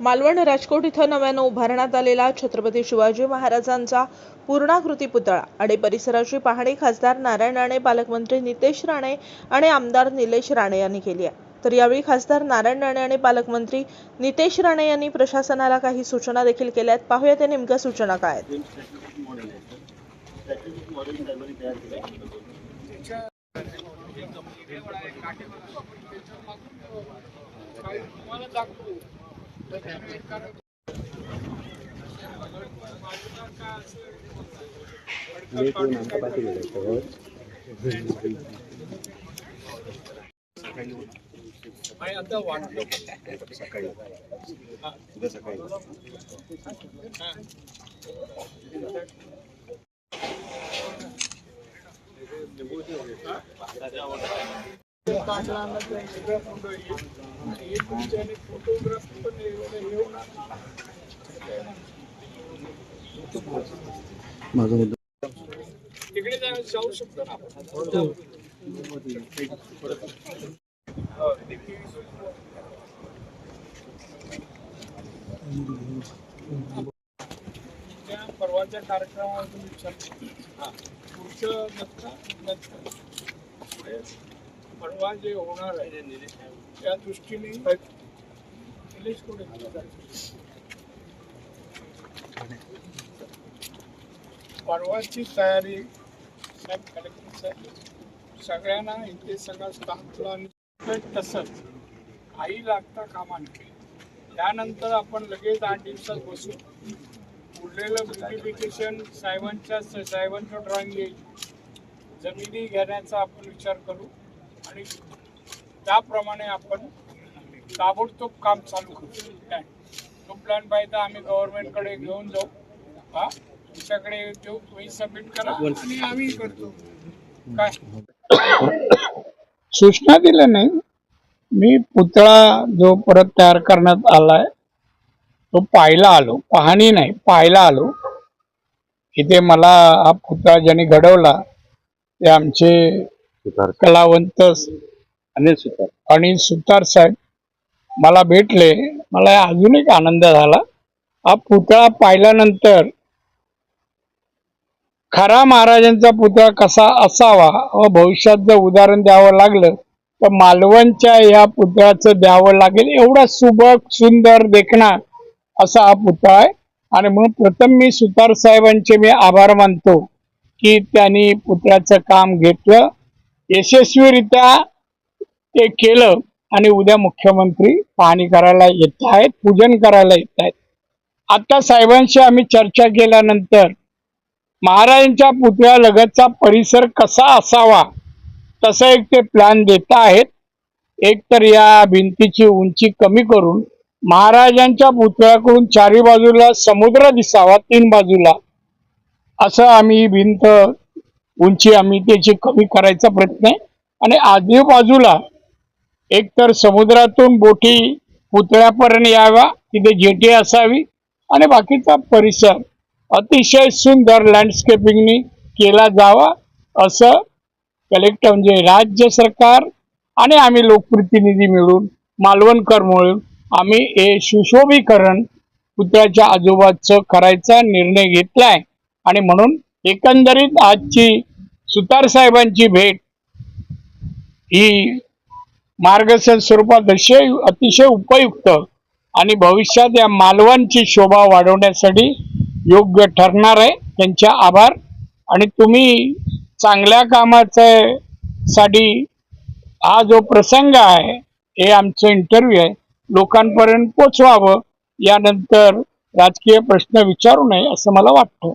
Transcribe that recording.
मालवण राजकोट इथं नव्यानं उभारण्यात आलेला छत्रपती शिवाजी महाराजांचा पूर्णाकृती पुतळा आणि परिसराची पाहणी खासदार नारायण राणे पालकमंत्री नितेश राणे आणि आमदार निलेश राणे यांनी केली आहे. तर यावेळी खासदार नारायण राणे आणि पालकमंत्री नितेश राणे यांनी प्रशासनाला काही सूचना देखील केल्या आहेत. पाहूया त्या नेमक्या सूचना काय आहेत. आता वाटलं सकाळी. उद्या सकाळी फोटोग्राफ पण एवढं हे होणार तिकडे जा- जाऊ शकतो ना आपण हो, देखील परवाच्या कार्यक्रमातून विचार पुढचं परवा जे होणार आहे त्या दृष्टीने निलेश कुठे परवाची तयारी साहेब साहेब सगळ्यांना इथे सगळं स्टाफला तसंच आई लागता कामा त्यानंतर आपण लगेच आठ दिवसात बसू. उरलेलं ब्युटिफिकेशन साहेबांच्या साहेबांचं ड्रॉइंग येईल. जमिनी घेण्याचा आपण विचार करू आणि त्याप्रमाणे आपण ताबडतोब काम चालू करू. प्लॅन तो प्लॅन पाहिजे आम्ही गव्हर्नमेंटकडे घेऊन जाऊ. हा? देऊ तुम्ही सबमिट करा आणि आम्ही करतो. काय? सूचना दिल्या नाही. मी पुतळा जो परत तयार करण्यात आलाय तो पाहायला आलो. पाहणी नाही पाहायला आलो. इथे मला हा पुतळा ज्यांनी घडवला ते आमचे कलावंत अनिल सुतार. आणि सुतार साहेब मला भेटले. मला अजून एक आनंद झाला. हा पुतळा पाहिल्यानंतर खरा महाराजांचा पुतळा कसा असावा व भविष्यात जर उदाहरण द्यावं लागलं तर मालवणच्या या पुतळ्याचं द्यावं लागेल. एवढा सुबक सुंदर देखणा असा हा पुतळा आहे. आणि म्हणून प्रथम मी सुतार साहेबांचे मी आभार मानतो की त्यांनी पुतळ्याचं काम घेतलं. यशस्वीरित्या ते केलं आणि उद्या मुख्यमंत्री पाहणी करायला येत आहेत पूजन करायला येत आहेत. आता साहेबांशी आम्ही चर्चा केल्यानंतर महाराजांच्या पुतळ्यालगतचा परिसर कसा असावा? तसं एक ते प्लॅन देत आहेत. एक तर या भिंतीची उंची कमी करून महाराजांच्या पुतळ्याकडून चारी बाजूला समुद्र दिसावा तीन बाजूला. असं आम्ही भिंत उंची आम्ही त्याची कमी करायचा प्रयत्न आहे. आणि आजूबाजूला एक तर समुद्रातून बोटी पुतळ्यापर्यंत याव्या तिथे जेटी असावी आणि बाकीचा परिसर अतिशय सुंदर लँडस्केपिंगनी केला जावा असं कलेक्टर म्हणजे राज्य सरकार आणि आम्ही लोकप्रतिनिधी मिळून मालवणकर मिळून आम्ही हे सुशोभीकरण पुतळ्याच्या आजोबाचं करायचा निर्णय घेतलाय. आणि म्हणून एकंदरीत आजची सुतार साहेबांची भेट ही मार्गदर्शन स्वरूपात अतिशय अतिशय उपयुक्त आणि भविष्यात या मालवणची शोभा वाढवण्यासाठी योग्य ठरणार आहे. त्यांचे आभार. आणि तुम्ही चांगल्या कामाचं साठी हा जो प्रसंग आहे हे आमचं इंटरव्ह्यू आहे लोकांपर्यंत पोचवावं यानंतर राजकीय प्रश्न विचारू नये असं मला वाटतं.